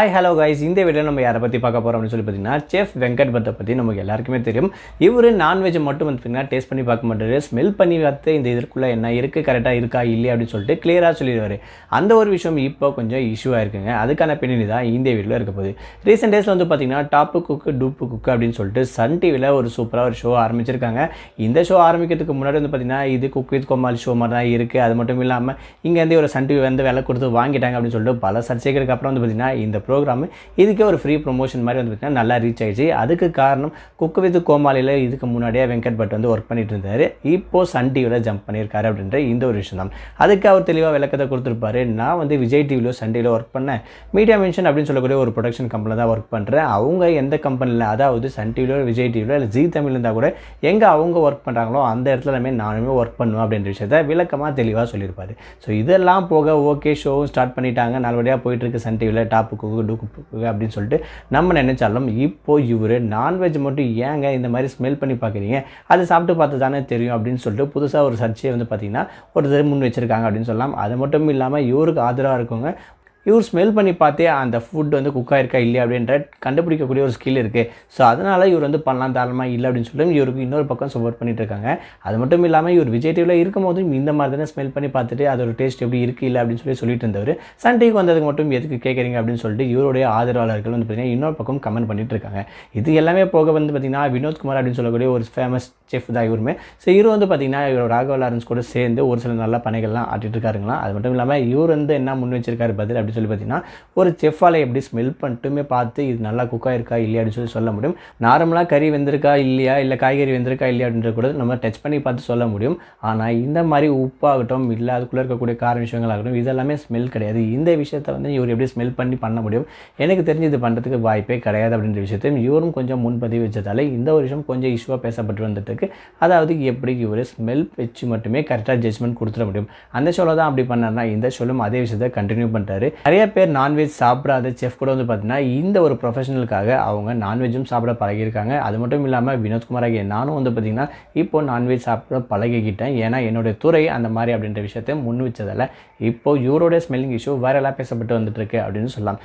Hi hello guys இந்த video நம்ம யாரை பற்றி பார்க்க போகிறோம் அப்படின்னு சொல்லி பார்த்தீங்கன்னா செஃப் வெங்கட் பத்தை பற்றி நமக்கு எல்லாருக்குமே தெரியும். இவர் நான்வெஜ் மட்டும் வந்து பார்த்தீங்கன்னா டேஸ்ட் பண்ணி பார்க்க மாட்டாரு. ஸ்மெல் பண்ணி பார்த்து இந்த இதற்குள்ளே என்ன இருக்குது கரெக்டாக இருக்கா இல்லையா அப்படின்னு சொல்லிட்டு கிளியராக சொல்லிடுவார். அந்த ஒரு விஷயம் இப்போ கொஞ்சம் இஷ்யூவாக இருக்குங்க. அதுக்கான பின்னணி தான் இந்த வீடியோவில் இருக்க போகுது. ரீசெண்ட் டேஸில் வந்து பார்த்தீங்கன்னா டாப்பு குக்கு டூப்பு குக்கு அப்படின்னு சொல்லிட்டு சன் டிவியில் ஒரு சூப்பராக ஒரு ஷோ ஆரம்பிச்சிருக்காங்க. இந்த ஷோ ஆரம்பிக்கிறதுக்கு முன்னாடி வந்து பார்த்தீங்கன்னா இது குக் வித் கோமால் ஷோ மாதிரி தான் இருக்குது அது மட்டும் இல்லாமல் இங்கேருந்து ஒரு சன் டிவி வந்து விலை கொடுத்து வாங்கிட்டாங்க அப்படின்னு சொல்லிட்டு பல சர்ச்சைகளுக்கு அப்புறம் வந்து பார்த்தீங்கன்னா இந்த ப்ரோக்ராம் இதுக்கே ஒரு ஃப்ரீ ப்ரொமோஷன் மாதிரி வந்து பார்த்திங்கன்னா நல்லா ரீச் ஆகிடுச்சு அதுக்கு காரணம் குக்கு வித் கோமாளியில் இதுக்கு முன்னாடியே வெங்கட் பட் வந்து ஒர்க் பண்ணிட்டு இருந்தார். இப்போது சன் டிவியில் ஜம்ப் பண்ணியிருக்காரு அப்படின்ற இந்த ஒரு விஷயம் தான். அதுக்கு அவர் தெளிவாக விளக்கத்தை கொடுத்துருப்பாரு. நான் வந்து விஜய் டிவிலோ சன் டிவியில் ஒர்க் பண்ணேன். மீடியா மென்ஷன் அப்படின்னு சொல்லக்கூடிய ஒரு ப்ரொடக்ஷன் கம்பெனியில் தான் ஒர்க் பண்ணுறேன் அவங்க எந்த கம்பெனியில் அதாவது சன் டிவிலோ விஜய் டிவிலோ இல்லை ஜி தமிழ் இருந்தால் கூட எங்கே அவங்க ஒர்க் பண்ணுறாங்களோ அந்த இடத்துலமே நானுமே ஒர்க் பண்ணுவேன் அப்படின்ற விஷயத்த விளக்கமாக தெளிவாக சொல்லியிருப்பார். ஸோ இதெல்லாம் போக ஓகே ஷோவும் ஸ்டார்ட் பண்ணிட்டாங்க. நல்லபடியாக போயிட்டுருக்கு சன் டிவியில் டாப்புக்கு டூக்கு அப்படின்னு சொல்லிட்டு நம்ம நினைச்சாலும் இப்போ இவர் நான்வெஜ் மட்டும் ஏங்க இந்த மாதிரி ஸ்மெல் பண்ணி பார்க்குறீங்க? அது சாப்பிட்டு பார்த்து தானே தெரியும் அப்படின்னு சொல்லிட்டு புதுசாக ஒரு சர்ச்சையை வந்து பார்த்தீங்கன்னா தடவை முன் வச்சிருக்காங்க அப்படின்னு சொல்லலாம். அது மட்டும் இல்லாமல் இவருக்கு ஆதரவாக இருக்கவங்க இவர் ஸ்மெல் பண்ணி பார்த்தே அந்த ஃபுட் வந்து குக் ஆயிருக்கா இல்லையா அப்படின்ற கண்டுபிடிக்கக்கூடிய ஒரு ஸ்கில் இருக்குது ஸோ அதனால் இவர் வந்து பண்ணலாம் தாராளமாக இல்லை அப்படின்னு சொல்லி இவருக்கு இன்னொரு பக்கம் சப்போர்ட் பண்ணிட்டு இருக்காங்க. அது மட்டும் இல்லாமல் இவர் விஜய் டிவியில் இருக்கும்போது இந்த மாதிரி தானே ஸ்மெல் பண்ணி பார்த்துட்டு அதோட டேஸ்ட் எப்படி இருக்குது இல்லை அப்படின்னு சொல்லி சொல்லிட்டு இருந்தவர். சன் டிவிக்கு வந்ததுக்கு மட்டும் எதுக்கு கேட்குறீங்க அப்படின்னு சொல்லிட்டு இவருடைய ஆதரவாளர்கள் வந்து பார்த்தீங்கன்னா இன்னொரு பக்கம் கமெண்ட் பண்ணிட்டு இருக்காங்க. இது எல்லாமே போக வந்து பார்த்தீங்கன்னா வினோத்குமார் அப்படின்னு சொல்லக்கூடிய ஒரு ஃபேமஸ் செஃப் தான் இவருமே. ஸோ இவர் வந்து பார்த்தீங்கன்னா இவர் ராகவ லாரன்ஸ் கூட சேர்ந்து ஒரு சில நல்ல பணிகள்லாம் ஆட்டிட்டு இருக்காருங்களா அது மட்டும் இல்லாமல் இவர் வந்து என்ன முன் வச்சிருக்காரு பதில் அப்படின்னு சொல்லி பார்த்தீங்கன்னா ஒரு செஃப்பால் எப்படி ஸ்மெல் பண்ணிட்டுமே பார்த்து இது நல்லா குக்காக இருக்கா இல்லையா அப்படின்னு சொல்லி சொல்ல முடியும். நார்மலாக கறி வெந்திருக்கா இல்லையா? இல்லை காய்கறி வெந்திருக்கா இல்லையா அப்படின்ற கூட நம்ம டச் பண்ணி பார்த்து சொல்ல முடியும். ஆனால் இந்த மாதிரி உப்பாகட்டும் இல்லை அதுக்குள்ளே இருக்கக்கூடிய கார விஷயங்களாகட்டும் இதெல்லாமே ஸ்மெல் கிடையாது. இந்த விஷயத்தை வந்து இவர் எப்படி ஸ்மெல் பண்ணி பண்ண முடியும்? எனக்கு தெரிஞ்சு இது பண்ணுறதுக்கு வாய்ப்பே கிடையாது அப்படின்ற விஷயத்தையும் இவரும் கொஞ்சம் முன்பதிவு வச்சதால இந்த ஒரு விஷயம் கொஞ்சம் இஷ்யூவாக பேசப்பட்டு வந்துட்டுருக்கு. அதாவது எப்படி இவர் ஸ்மெல் வச்சு மட்டுமே கரெக்டாக ஜட்ஜ்மெண்ட் கொடுத்துட முடியும். அந்த ஷோவில் தான் அப்படி பண்ணார்னா இந்த ஷோலும் அதே விஷயத்தை கண்டினியூ பண்ணுறாரு நிறைய பேர் நான்வெஜ் சாப்பிடாத செஃப் கூட வந்து பார்த்தீங்கன்னா இந்த ஒரு ப்ரொஃபஷனலுக்காக அவங்க நான்வெஜ்ஜும் சாப்பிட பழகியிருக்காங்க. அது மட்டும் இல்லாமல் வினோத்குமார் ஆகிய நானும் வந்து பார்த்தீங்கன்னா இப்போ நான்வெஜ் சாப்பிட பழகிக்கிட்டேன். ஏன்னா என்னுடைய துறை அந்த மாதிரி அப்படின்ற விஷயத்தை முன் வச்சதால் இப்போ இவரோட ஸ்மெல்லிங் இஷ்யூ வைரலாக பேசப்பட்டு வந்துட்டு இருக்கு அப்படின்னு சொல்லலாம்.